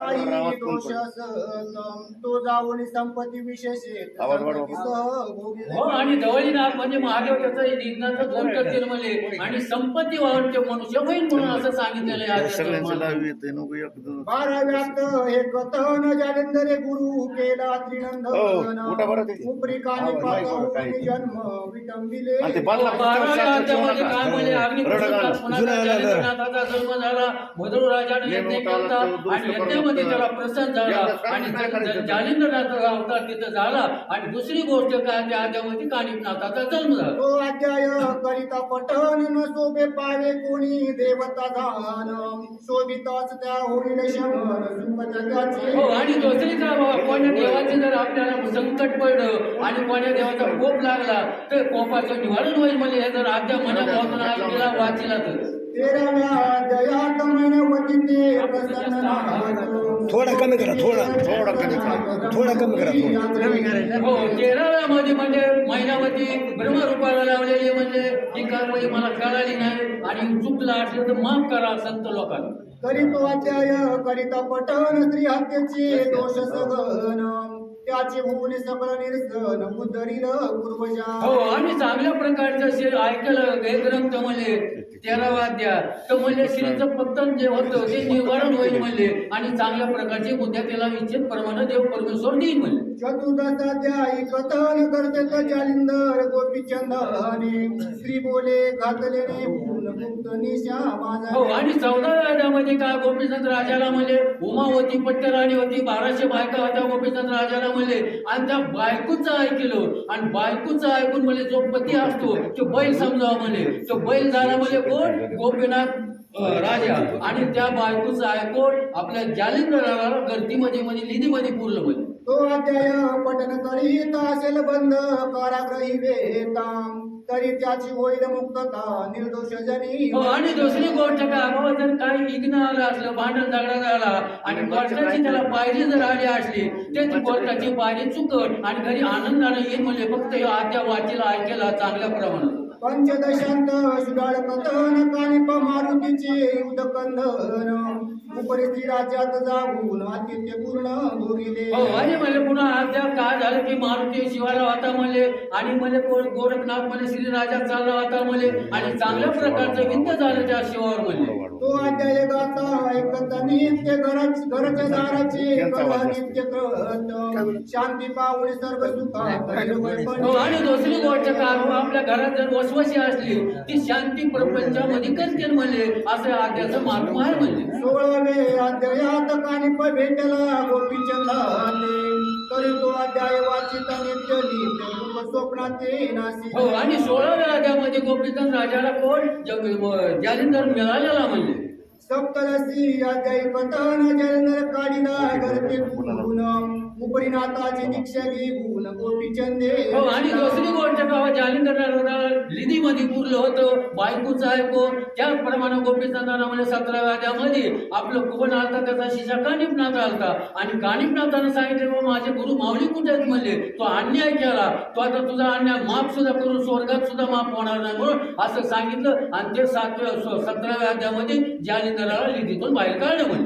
दोष असत तो जाऊन संपत्ती विशेष. हो आणि धवळीनाथ म्हणजे महादेव त्याचं दोन करतील म्हणजे आणि संपत्ती वाढते मनुष्य होईल म्हणून असं सांगितलेलं बाराव्यात हे कथन जालिंदरे गुरु केला हो. त्रिनंदन उपरिकाने काही. पाहून जन्म विटंबिले. आणि काय. म्हणजे जालिंद्रनाथाचा जन्म झाला भद्रू राजाने यज्ञ केला आणि यज्ञामध्ये त्याला प्रसन्न झाला आणि ज- जालिंद्रनाथाचा अवतार तिथं झाला. आणि दुसरी गोष्ट काय त्या अध्यायामध्ये कानिपनाथाचा जन्म झाला. तो अध्याय करिता पठन न शोभे पावे कोणी देवता धान शोभिताच त्या होईल हो आणि दुसरी काय बाबा कोण्या देवाचे जर आपल्याला संकट पडलं आणि कोण्या देवाचा कोप लागला तर कोपाचं निवारण होईल म्हणजे हे जर आद्या मनापासून ऐकलेला वाचला तर. तेराव्या अध्यायात मैनवती ते प्रसन्न. थोडा कमी करा थोडा. थोडा कमी करा. थोडा कमी करा थोडा. हो तेराव्यामध्ये म्हणजे महिनावती ब्रह्मरूपाला लावलेली म्हणजे ही कारवाई मला कळाली नाही आणि चुकलं असलं तर माफ करा संत लोकांना. करी तो अध्याय करिता पठन स्त्री हत्येचे दोष सगन त्याचे होऊन सकळ निरसन उद्धरील पूर्वजा हो आणि चांगल्या प्रकारचं ऐकलं हे ग्रंथ म्हणजे तेरावा अध्याय तर म्हणजे श्रीचं पतन जे होतं ते निवारण होईल म्हणले आणि चांगल्या प्रकारचे बुद्ध्या त्याला इच्छित प्रमाणे देव परमेश्वर देईल म्हणले चतुर्दशाध्यायी कथन करते जालिंदर गोपीचंदने श्री बोले घातले ने फूल गुप्त निशा हो आणि चौदाव्या अध्यायामध्ये काय गोपीचंद राजाला म्हणले? उमावती पट्टराणी होती बाराशे बायका होत्या गोपीचंद राजाला म्हणले. आणि त्या बायकोचं ऐकलं. आणि बायकोचं ऐकून म्हणजे जो पती असतो तो बैल समजावा म्हणे तो बैल झाला म्हणजे कोण? गोपीनाथ राजा. आणि त्या बायकोचं ऐकून आपल्या जालिंदराला गर्दीमध्ये म्हणजे निधीमध्ये पुरलं म्हणजे तो अध्याय पठन करीत असेल बंद काराग्रही वेताम. तरी त्याची होईल मुक्तता निर्दोष जनी हो आणि दुसरी गोष्ट काय बाबा जर काही विघ्न आलं असलं भांडण झगडा झाला आणि कोर्टाची त्याला पायरी जर आली असली तर ती कोर्टाची पायरी चुकट आणि घरी आनंदाने येईल म्हणजे फक्त आद्या वाचीला ऐकेला चांगल्या प्रमाणात. पंचदशांत सुडाळ कथन कानिप मारुतीचे उदकंदन. उपरिस्थिती राज्यात जाऊन आतिथ्य पूर्ण भोगिले हो, आणि म्हणजे पुन्हा आद्या काय झालं की मारुती शिवाला होता म्हणले आणि म्हणजे गोरखनाथ म्हणजे श्रीराजा चालला होता म्हणले आणि चांगल्या प्रकारचं विद्य झालं त्या शिवावर म्हणले तो अध्याय गाता ऐकता नित्य घरच घरच्या दाराचे कला नित्य कळत शांती पावली सर्व आणि दुसरी गोष्ट काय बाबा, आपल्या घरात जर वसवशी असली ती शांती प्रपंचामध्ये करते म्हणले? असं आद्याचं महात्मा आहे म्हणले. सोळावे अध्यायात कानिप भेटला गोपीचंदाने. तरी तो अध्याय वाचिता नित्य रूप स्वप्नाते नासी हो आणि सोळाव्या अध्यामध्ये गोपीचंद राजाला कोण? जग- जालिंदर मिळालेला म्हणले. सप्तदशी अध्याय कथन जलंधर काढिला करते गुण उपरीनाथाची दीक्षा घेऊन गोपीचंदे हो आणि दुसरी गोष्ट बाबा जालिंदराला लिधीमध्ये पुरलं होतं. बायकोचं ऐकून त्याचप्रमाणे गोपीचंदाना म्हणजे सतराव्या अध्यामध्ये आपलं कुबन आलता त्याचा शिशा कानिपनाथ आलता. आणि कानिपनाथानं सांगितलं बाबा माझे गुरु माऊली कुठे आहेत? म्हणले तो अन्याय केला. तो आता तुझा अन्याय माफ सुद्धा करून स्वर्गात सुद्धा माफ होणार नाही. म्हणून असं सांगितलं. आणि ते सातव्या सतराव्या अध्यामध्ये जालिंदराला लिधीतून बाहेर काढलं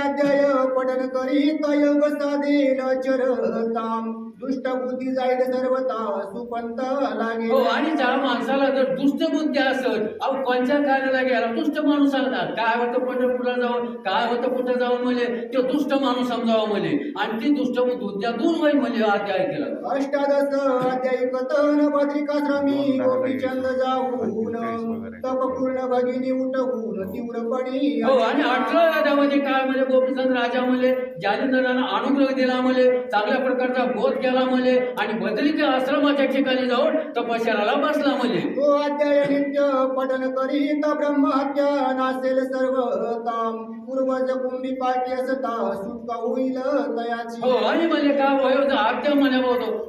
अध्याय पठन करीत योग साधेल चरताम दुष्ट बुद्धी जाईल सर्वता सुपंत लागे हो आणि ज्या माणसाला जर दुष्ट बुद्धी असेल अहो कोणत्या कार्याला गेला? दुष्ट माणूस सांगतात काय होतं पंढरपूरला जाऊन? काय होतं कुठं जाऊन म्हणजे तो दुष्ट माणूस समजावा म्हणजे आणि ती दुष्ट बुद्ध्या दूर होईल म्हणजे अध्याय केला. अष्टादश अध्याय कथन बद्रिकाश्रमी गोपीचंद जाऊन तप पूर्ण भगिनी उठवून तीव्रपणी हो आणि अठरा राजामध्ये काय म्हणजे गोपीचंद राजा म्हणजे जालिंदराला अनुग्रह दिला म्हणजे चांगल्या प्रकारचा बोध केला म्हणजे आणि बदरीच्या आश्रमाच्या ठिकाणी जाऊन तपश्चराला बसला म्हणजे तो अध्याय नित्य पठन करीत ब्रह्महत्या नासेल सर्व ताम पूर्वज कुंभी पाठी असता सुटका होईल तयाची हो आणि म्हणजे काय वयोचा हत्या म्हणे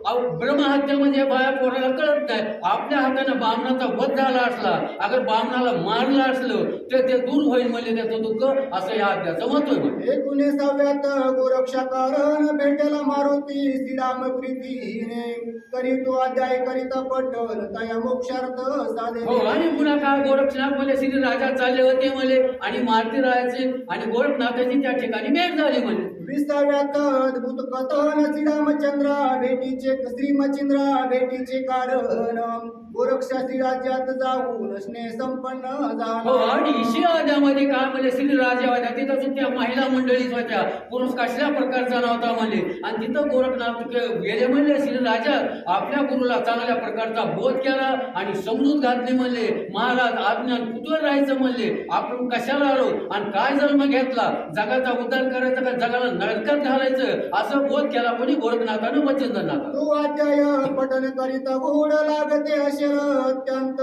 अहो ब्रह्महत्या म्हणजे बाया पोराला कळत नाही. आपल्या हाताने बामणाचा वध झाला असला अगर बामणाला मारलं असलं तर ते दूर होईल म्हणजे त्याचं दुःख असं या होय म्हणजे एकूण एकोणीसाव्यात गोरक्षा कारण भेटेला मारुती श्रीराम प्रीतीने करी तो अध्याय करिता पटल तया मोक्षार्थ हो साधे आणि पुन्हा काय गोरक्षनाथ म्हणले श्री राजा चालले होते म्हणले आणि मारुती रायाचे आणि गोरखनाथाची त्या ठिकाणी भेट झाली म्हणले विसाव्यात अद्भुत कथन श्रीरामचंद्र भेटीचे श्रीमचंद्र भेटीचे कारण. गोरक्षा श्री राज्यात जाऊन स्नेह संपन्न हो झाला आणि शियामध्ये काय म्हणले? श्री राजा होत्या. तिथं सुद्धा महिला मंडळीच होत्या. पुरुष कसल्या प्रकारचा नव्हता म्हणले. आणि तिथं गोरखनाथ गे- गेले म्हणले श्री राजा. आपल्या गुरुला चांगल्या प्रकारचा बोध केला आणि समजूत घातली म्हणले. महाराज आज्ञान कुठवर राहायचं म्हणले? आपण कशाला आलो? आणि काय जन्म घेतला? जगाचा उद्धार करायचा का? जगाला नरकात घालायचं? असं बोध केला कोणी गोरखनाथानं वचनदानाचा तो अध्याय पठन करिता गोड लागते अशेल अत्यंत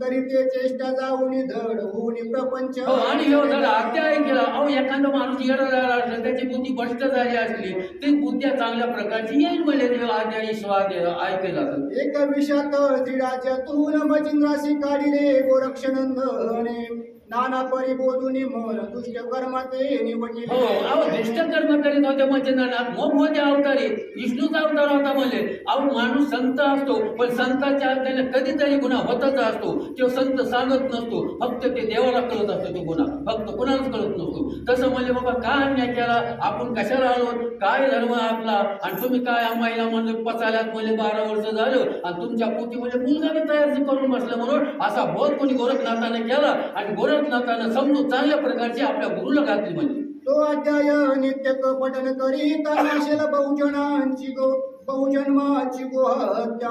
तरी ते चेष्टा जाऊन धड होऊन प्रपंच आणि अध्याय केला. अहो एखादा माणूस येडा झाला असला त्याची बुद्धी भ्रष्ट झाली असली ती बुद्ध्या चांगल्या प्रकारची येईल म्हणजे ते अध्याय स्वाद ऐकायला जातं. एक विषात श्रीराज्यातून मचिंद्राशी काढिले गोरक्षनंदने. नाना परी बोलून मन दुष्ट कर्म ते निवडले हो, अहो दुष्ट कर्म करीत होते म्हणजे मच्छिंद्रनाथ मग होते अवतारी विष्णूचा अवतार होता म्हणजे. अहो माणूस संत असतो पण संतांच्या त्याने कधीतरी गुन्हा होतच असतो. तो संत सांगत नसतो फक्त ते देवाला कळत असतो तो गुन्हा. फक्त कुणालाच कळत नसतो. तसं म्हणजे बाबा काय अन्याय केला? आपण कशाला आलो? काय धर्म आपला? आणि तुम्ही काय आम्हाला म्हणलं पचाल्यात म्हणजे बारा वर्ष झालं आणि तुमच्या पोटी म्हणजे मुलगा तयार करून बसलं म्हणून. असा बोध कोणी गोरखनाथाने केला आणि गोरखनाथानं समजून चांगल्या प्रकारची आपल्या गुरुला घातली म्हणजे. तो अध्याय नित्य कपटन करीत नाशेल बहुजनांची गो बहुजन्माची गोहत्या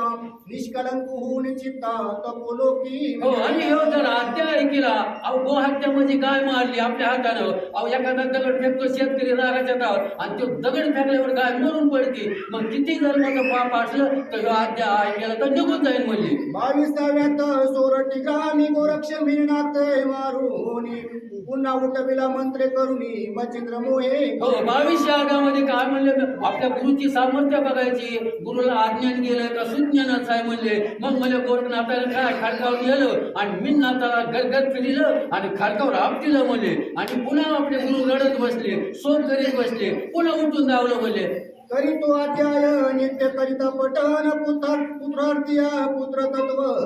निष्कलंक होऊन चित्ता तपोलोकी हो आणि ह्यो जर अध्याय ऐकला अहो गोहत्या म्हणजे गाय मारली आपल्या हातानं? अहो एखादा दगड फेकतो शेतकरी रागाच्या ताव आणि तो दगड फेकल्यावर गाय मरून पडते. मग किती जन्माचं पाप असलं तर ह्यो अध्याय ऐकला तर निघून जाईल म्हणजे बावीसाव्यात सोरटी ग्रामी गोरक्ष मिळनात मारुनी पुन्हा उठविला मंत्रे करुणी मचिंद्र मोहे. हो बावीसशे आगामध्ये काय म्हणले? आपल्या गुरुची सामर्थ्य बघायची. गुरुला अज्ञान गेलं का? सुज्ञानच आहे म्हणले. मग मला गोरखनाथाला काय खाडकावर गेलं आणि मी नाथाला गदगद फिरिलं आणि खाडकावर आपटिलं म्हणले. आणि पुन्हा आपले गुरु रडत बसले शोध करीत बसले. पुन्हा उठून धावलं म्हणले. करी तो अध्याय नित्य करिता पठन पुत्र पुत्रार्थिया पुत्र तत्वताम तो होईल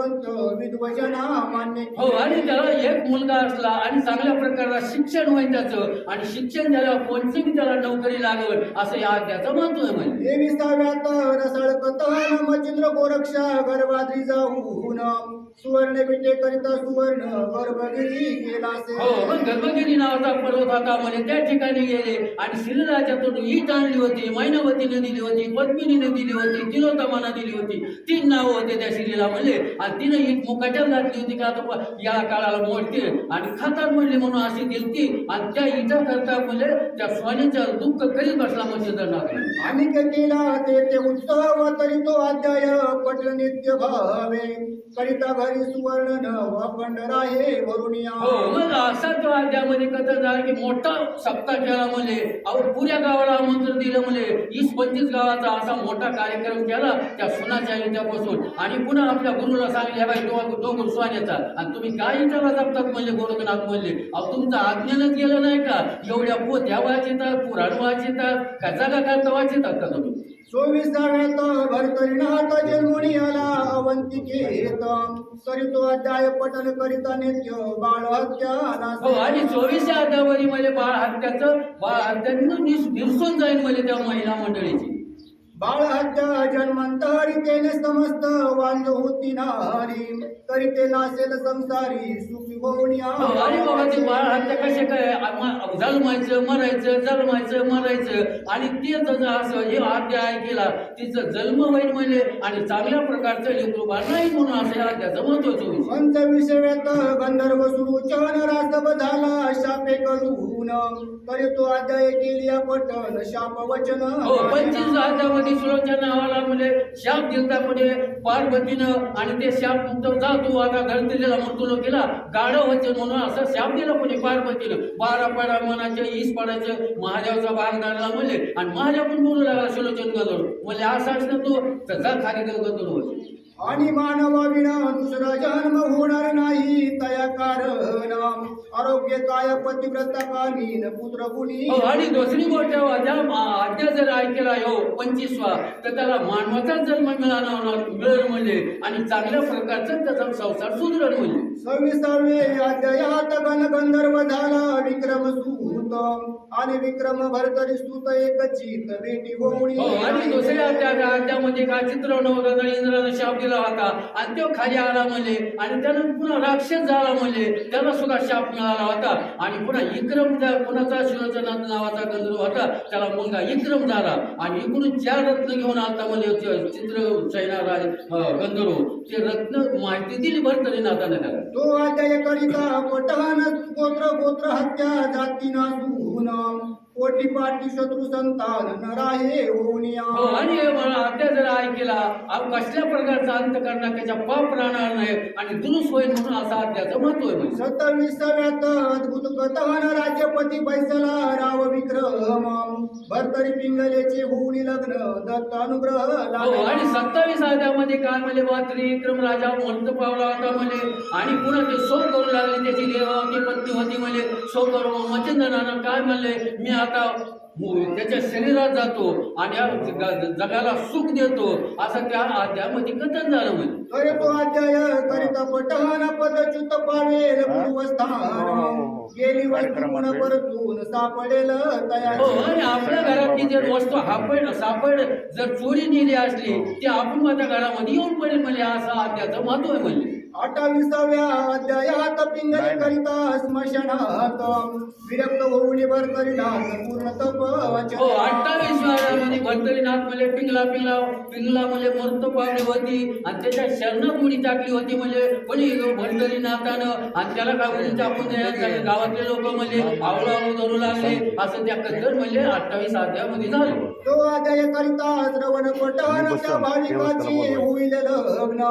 विद्यावंत विद्वजना मान्य हो आणि त्याला एक मुलगा असला आणि चांगल्या प्रकारचा शिक्षण होईल त्याचं आणि शिक्षण झाल्यावर कोणती बी त्याला नोकरी लागल असं या अध्याचं महत्त्व आहे म्हणजे तेविसाव्यात रसाळ कथन मचिंद्र गोरक्षा गर्भाद्री जाऊन सुवर्ण विटे करिता सुवर्ण गर्भगिरी गेला हो मग गर्भगिरी नावाचा पर्वत होता म्हणे त्या ठिकाणी गेले आणि श्रीराजातून ईट आणली होती मैनावतीने दिली होती पद्मिनीने दिली होती तिलोत्तमाने दिली होती. तीन नावं होते त्या श्रीला म्हणले. आणि तिने ईट मुकाट्यात घातली होती का प- या काळाला मोडते आणि खातात म्हणले म्हणून अशी दिलती आणि त्या इटा करता म्हणजे त्या स्वानीचं दुःख करीत बसला म्हणजे आणि केला ते ते उत्सव तरी तो अध्याय पट नित्य भावे करिता घरी सुवर्ण अखंड राहे वरुणिया. हो मग असा तो अध्यामध्ये कथन झाला की मोठा सप्ताह केला म्हणजे अहो पुऱ्या गावाला आमंत्रण दिलं म्हणजे वीस पंचवीस गावाचा असा मोठा कार्यक्रम केला त्या सुनाच्या युद्धापासून आणि पुन्हा आपल्या गुरुला सांगले बाई तो तो गुरु स्वान्याचा आणि तुम्ही काय इथं जपतात म्हणजे गोरखनाथ म्हणले. अहो तुमचं आज्ञानच गेलं नाही का? एवढ्या पोथ्या वाचितात पुराण वाचितात का जागा करता वाचितात का तुम्ही? चोवीसाव्यात भरतरीनाथ करितो अध्याय पठन करिता नित्य बाळ हत्या हो आणि चोवीसच्या अध्यामध्ये म्हणजे बाळ हत्याचं बाळ हत्यानं निस- निरसून जाईल म्हणजे त्या महिला मंडळीची. बाळ हत्या जन्मांतरी तेने समस्त वांज होती नारी करीते नासेल संसारी सुखी आणि बाबा ते बाळ हत्या कसे काय जन्मायचं मरायचं जन्मायचं मरायचं. आणि तेच जर असं हे अध्याय केला तिचं जन्म होईल म्हणजे आणि चांगल्या प्रकारचं लेकरू बाळ नाही म्हणून असं अध्याचं महत्वाचं विषय पंचविषयात गंधर्व सुरुचन रासभ झाला. शापे करून करीतो अध्याय केली पठन शाप वचन. हो पंचवीस अध्यामध्ये सुलोचना नावाला म्हणजे शाप दिलता म्हणजे पार्वतीनं आणि ते शाप मुक्त जा तू आता धरतीला मृत्यूला केला. गाढव वचन म्हणून असं शाप दिला म्हणजे पार्वतीनं. बारा पाडा मनाचे ईस पडायचं महादेवाचा भाग धरला म्हणजे आणि महादेव पण बोलू लागला सुलोचन गदर म्हणजे असं असतं तू. तर जा खाली गदर आणि मानवाविना दुसरा जन्म होणार नाही. तया कारण आरोग्य काय पतिव्रता कालीन पुत्र हो, आणि दुसरी गोष्ट अद्या अद्या जर ऐकला हो पंचवीसवा तर त्याला मानवाचाच जन्म मिळाला होणार मिळेल म्हणजे. आणि चांगल्या प्रकारचा त्याचा संसार सुधरण म्हणजे सव्वीसावे अध्यायात गण गंधर्व झाला विक्रम सूत. आणि विक्रम भरतरी स्तुत एक चित बेटी होऊनी आणि दुसऱ्या त्या राज्यामध्ये काय चित्र नव्हतं इंद्रानं शाप दिला होता. आणि तो खाली आला म्हणजे आणि त्यानं पुन्हा राक्षस झाला म्हणजे त्याला सुद्धा शाप मिळाला होता. आणि पुन्हा इक्रम कुणाचा? शिवचनाथ नावाचा गंधर्व होता. त्याला मुलगा इक्रम झाला. आणि इकडून चार रत्न घेऊन आता म्हणजे ते चित्र राज गंधर्व. ते रत्न माहिती दिली भरतरीनाथाने त्याला. तो अध्याय करिता मोठा गोत्र गोत्र हत्या जाती नासून कोटी पाटी शत्रू संतान नराहे होऊनिया हो आणि हे मला अध्याय जर ऐकला कसल्या प्रकारचा अंत करणार त्याच्या पाप राहणार नाही आणि दुरुस्त होईल म्हणून असा अध्याचं महत्त्व आहे म्हणजे. सत्ताविसाव्यात अद्भुत कथान राज्यपती बैसला राव विक्रम भरतरी पिंगलेचे होऊनी लग्न दत्त अनुग्रह हो आणि. सत्तावीस अध्यामध्ये काय म्हणले बा त्रिविक्रम राजा मृत पावला होता म्हणे आणि पुन्हा ते शोक करू लागले त्याची देवाची पत्नी होती म्हणे शोक करू मच्छिंद्रनानं काय म्हणले मी आता मु- त्याच्या शरीरात जातो आणि जगाला सुख देतो. असं त्या अध्यामध्ये कथन झालं म्हणजे अरे तो अध्याय करिता पटहन पदच्युत पावेल पूर्वस्थान गेली वस्तून परतून सापडेल हो तयार आणि आपल्या घरातली जर वस्तू हापड सापड जर चोरी नेली असली ती आपण माझ्या घरामध्ये येऊन पडेल म्हणजे असं अध्याचं महत्त्व आहे म्हणजे अठ्ठावीसाव्या अध्यायात पिंगले करिता स्मशानात विरक्त होऊन भर करीनाथ पूर्ण तप हो अठ्ठावीसमध्ये भरतरीनाथ म्हणजे पिंगला पिंगला पिंगला म्हणजे मृत पावली होती. आणि त्याच्या शरणात उडी टाकली होती म्हणजे कोणी? भरतरीनाथानं. आणि त्याला काय उडी टाकून द्यायला गावातले लोक म्हणजे आवळा आवळू धरू लागले. असं त्या कथन म्हणजे अठ्ठावीस अध्यायामध्ये झालं. तो अध्याय करिता श्रवण त्या भाविकाची होईल लग्न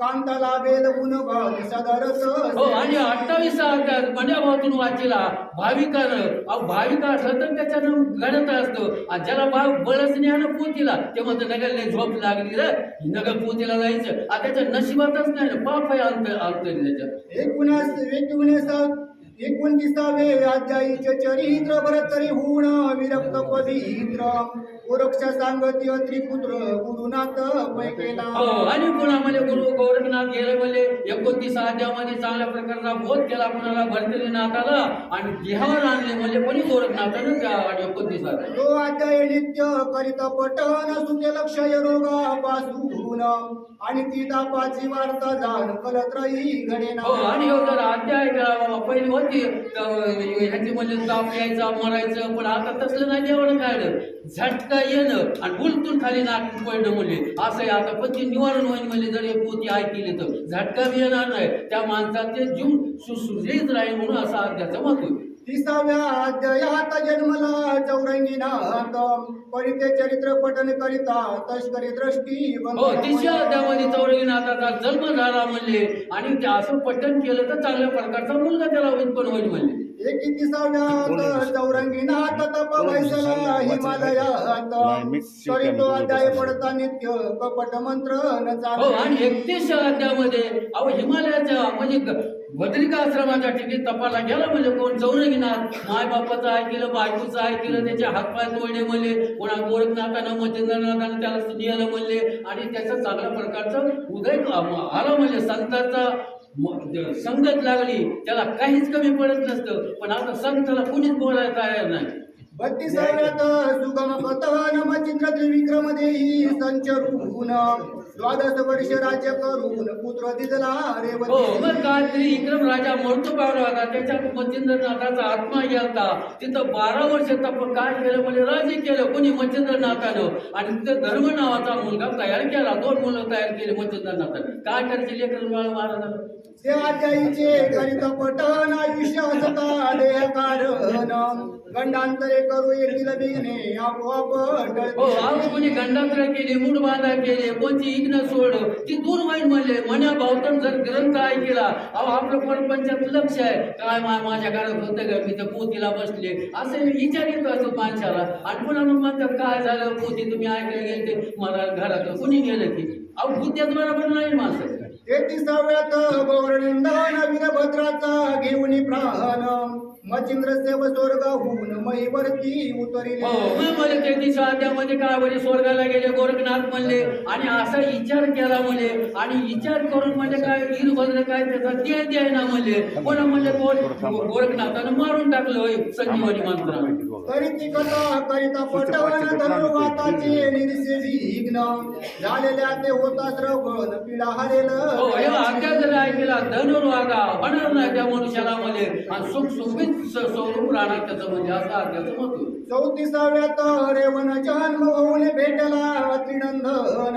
कांता लाभेल गुणभाग सदरच हो आणि अठ्ठावीस अध्याय मण्याभावातून वाचला भाविकानं. अहो भाविक असलं तर त्याच्यानं घडत असतं. आणि ज्याला भाव बळच ज्ञान पोतीला. ते म्हणतं नगरले झोप लागली रे. नगर पोतीला जायचं. आता त्याच्या नशिबातच नाही ना. पाप आहे अंत अंत त्याच्यात एकोणास एकोणीस एकोणतीसावे अध्यायीचे चरित्र भरतरी होण विरक्त पवित्र गोरक्ष सांगती त्रिपुत्र गुरुनाथ आणि पुन्हा म्हणजे गुरु गोरखनाथ गेले म्हणजे एकोणतीस अध्यायामध्ये चांगल्या प्रकारचा बोध केला कुणाला? भरतरीनाथाला आणि देहावर आणले म्हणजे पण गोरखनाथानं? त्या एकोणतीस तो अध्याय नित्य करीत पटन सुते लक्ष रोगापासून आणि ती तापाची वार्ता जाण कलत्रही घडेना. हो आणि हो अध्याय पहिली होती ह्याची म्हणजे ताप यायचा मरायचं पण आता तसलं नाही जेवण काढलं झटका येणं आणि बुलतून खाली नाक पडणं म्हणजे. असं आहे आता पती निवारण होईल म्हणजे जर एक पोती ऐकली तर. झटका बी येणार नाही. त्या माणसाचे जीव सुसुजीत राहील म्हणून असा अध्याचं मत होईल तिसाव्या अध्यायात जन्मला चौरंगीनाथ परिते चरित्र पठन करिता तस्करी दृष्टी हो तिसऱ्या अध्यायामध्ये चौरंगीनाथाचा जन्म झाला म्हणले. आणि ते असं पठण केलं तर चांगल्या प्रकारचा मुलगा त्याला उत्पन्न होईल म्हणले. एकितीसाव्यात चौरंगीनाथ तप वैसला हिमालयात नाही, mix करीतो अध्याय पडता नित्य कपट मंत्र न हो चाल आणि एकतीस अध्यामध्ये अहो हिमालयाच्या म्हणजे बदरिका आश्रमाच्या ठिकाणी तपाला गेला म्हणजे कोण चौरंगीनाथ माय बापाचं ऐकलं बायकोचं ऐकलं त्याचे हातपाय तोडले म्हणले. कोणा गोरखनाथानं मच्छिंद्रनाथानं त्याला स्त्रियाला म्हणले. आणि त्याचा चांगल्या प्रकारचं उदय आला म्हणजे संतांचा संगत लागली. त्याला काहीच कमी पडत नसतं. पण आता संताला कुणीच बोलायला तयार नाही. बत्तीसाव्यात सुगम कथन मचिंद्र त्रिविक्रम देही संचरून द्वादश वर्ष राज्य करून पुत्र दिदला हो मग राजा मृत्यू पावला होता त्याच्या मच्छिंद्रनाथाचा आत्मा गेलता. तिथं बारा वर्ष तप काय केलं म्हणजे राजे केलं कोणी मच्छिंद्रनाथानं. आणि तिथं धर्म नावाचा मुलगा तयार केला दोन मुलं तयार केली मच्छिंद्रनाथानं. काय करायचे लेकर बाळ महाराजाला करीत पठन आयुष्य असता देह कारण गंडांतरे करू येतील बिघने आपोआप हो कोणी गंडात्र केली मूड बांधा केले कोणती विघ्न सोड ती दूर वाईट म्हणले. मन्या भावतन जर ग्रंथ ऐकला. अहो आपलं परपंचात लक्ष आहे. काय माझ्या घरात होतं का? मी तर पोतीला बसले. असं विचार येतो असं माणसाला. आणि पुन्हा मग म्हणतात काय झालं? पोती तुम्ही ऐकायला गेले ते मला घरात कुणी गेलं की अहो बुद्ध्याच बरोबर नाही माणसं तेहतीसाव्यात नवीन भद्राचा घेऊन प्राण. मचिंद्र सेव स्वर्गाहून महीवरती उतरिले. हो मग मला ते दिवशी अध्यामध्ये काय म्हणजे स्वर्गाला गेले गोरखनाथ म्हणले आणि असा विचार केला म्हणले आणि विचार करून म्हणजे काय वीरभद्र काय त्याचा ते द्याय ना म्हणले. कोणा म्हणले गोर- गोरखनाथानं मारून टाकलं संजीवनी मंत्र तरी ती कथा करिता पटवण धनुर्वाताचे निर्से विघ्न झालेल्या ते होता श्रवण पिढा हरेल. ऐकला धनुर्वादा होणार नाही त्या मनुष्याला म्हणले आणि सुख सुखीत स्वरूप राहणार त्याचं म्हणजे असं अध्याचं मत होतं. चौतीसाव्यात रेवण जन्म होऊन भेटला त्रिनंदन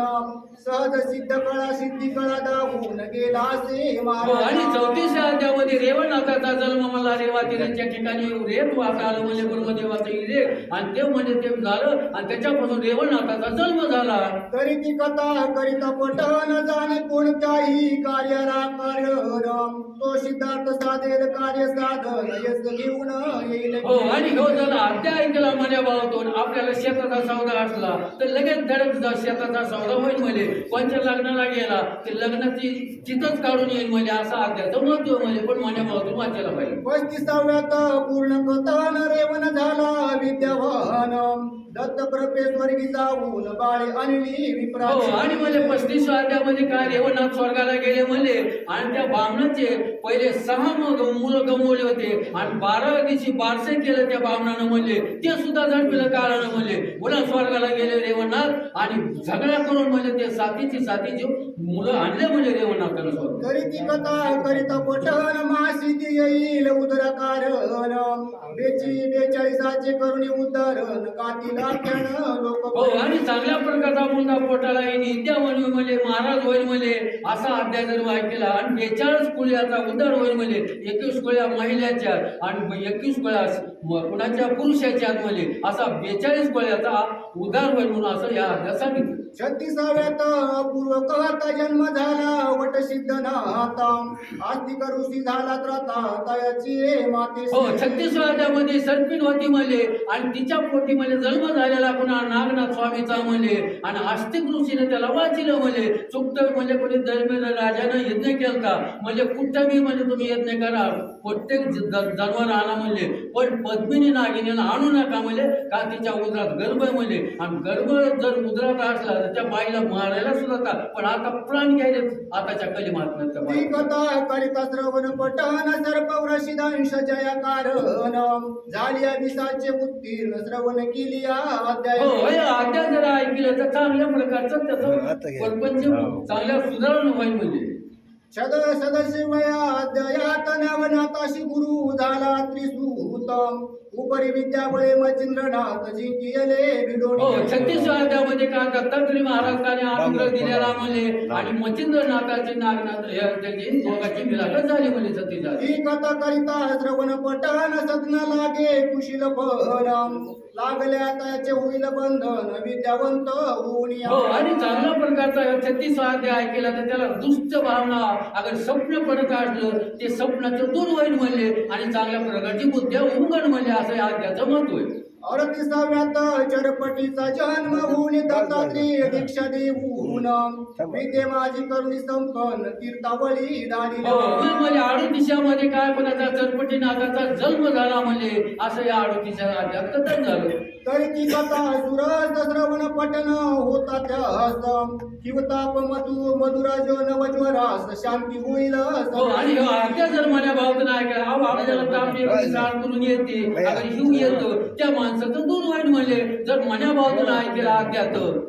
सहज सिद्ध कळा सिद्धी कळा दावून गेला से हो, आणि चौतीसच्या अध्यामध्ये रेवनाथाचा जन्म मला रेवातीच्या ठिकाणी रेत वाचा आलं म्हणजे ब्रह्मदेवाचं रे. आणि ते म्हणजे ते झालं आणि त्याच्यापासून रेवनाथाचा जन्म झाला. तरी ती कथा करिता पटन जाणे कोणत्याही कार्याला कारण तो सिद्धार्थ साधेल कार्य साधन यश घेऊन येईल. हो आणि हो जर अध्याय केला म्हणे भावतो आपल्याला शेताचा सौदा असला तर लगेच धडक जा शेताचा सौदा होईल म्हणे. कोणत्या लग्नाला गेला ते लग्नाची चितच काढून येईल म्हणजे असा अध्याचं महत्त्व म्हणजे पण म्हणे भावतो वाचायला पाहिजे. पस्तीसाव्यात पूर्ण कथान रेवण झाला विद्यावान. दत्त कृपे स्वर्गी जाऊन बाळे आणली हो विप्राची आणि म्हणजे पस्तीस अध्यामध्ये काय रेवनाथ स्वर्गाला गेले म्हणले आणि त्या बामणाचे पहिले सहा मग मुलं गमवले होते. आणि बाराव्या दिवशी बारसे केलं त्या बामणानं म्हणले ते सुद्धा झडपिलं कारण म्हणले. पुन्हा स्वर्गाला गेले रेवनाथ आणि झगडा करून म्हणजे ते साथीची साथीची मुलं आणले म्हणजे रेवनाथानं स्वर्ग तरी ती कथा करिता पटन मासिद्धी येईल उदर कारण बेची बेचाळीसाचे करुणी उदाहरण. कातील लोक हो आणि चांगल्या प्रकारचा मुलगा पोटाला येईल म्हणून म्हणजे महाराज होईल म्हणजे असा अध्याय जर ऐकला आणि बेचाळीस कुळ्याचा उद्धार होईल म्हणजे एकवीस गोळ्या महिलाच्या आणि एकवीस गोळ्या कुणाच्या पुरुषाच्या म्हणजे असा बेचाळीस गोळ्याचा उदार होईल म्हणून असं या अध्याय सांगितलं छत्तीसाव्यात पूर्व कहता जन्म झाला वट सिद्ध नाता आस्तिक ऋषी झाला तर तयाची माते हो सर्पिन होती मले आणि तिच्या पोटी मले जन्म झालेला पुन्हा नागनाथ स्वामीचा मले. आणि आस्तिक ऋषीने त्याला वाचिलं मले. चुकतं मले कोणी दरम्यान राजानं यज्ञ केलता. म्हणजे कुठं बी म्हणजे तुम्ही यज्ञ करा प्रत्येक जनावर आणा म्हणले पण पद्मिनी नागिनीला आणू नका म्हणले का तिच्या उदरात गर्भ आहे म्हणले. आणि गर्भ जर उदरात असला तर त्या बाईला मारायला सुद्धा का पण आता प्राण घ्यायले आताच्या केली अध्याय. हो हे जर ऐकलं तर चांगल्या प्रकारचं आता त्याचं घ्या. परपंच चांगल्या सुधारणा होईल म्हणजे छद सदशिवयात नवनाथाशी गुरु झाला त्रिसूत. उपरी विद्याबळे मचिंद्रनाथ जिंकियले हो बिडोणी छत्तीस अध्यामध्ये काय दत्तात्रय महाराजांनी अनुग्रह दिलेला म्हणले आणि मच्छिंद्रनाथाचे नागनाथ हे त्याची झाली म्हणजे छत्तीस ही कथा करिता पटन सदन लागे कुशील फल लागल्या त्याचे होईल बंधन विद्यावंत होऊन. हो आणि चांगल्या प्रकारचा छत्तीस अध्याय ऐकला तर त्याला दुष्ट भावना अगर स्वप्न असलं ते स्वप्नाचं दूर होईल म्हणले आणि चांगल्या प्रकारची बुद्ध्या उमगण म्हणले असं या त्याचं महत्त्व आहे अडतीसाव्यात चरपटीचा जन्म होऊन दत्तात्री दीक्षा देऊ माझी करुणी तीर्थावळी दाडी हो म्हणजे काय कोणाचा चरपटी नागाचा जन्म झाला म्हणजे असं या अडोतीच्या राज्यात कथन झालं. तरी ती कथा सुरस श्रवण पठन होता त्यास. शिवताप मधु मधुराज नवज्वरास. शांती होईल हो आणि जर माझ्या भावाचं नाही आपल्याला साळ करून येते. अगर हिव येतो. त्या माणसाचं दूर वाईट म्हणले. जर मन्या भावातून ऐकलं अध्यात तीनच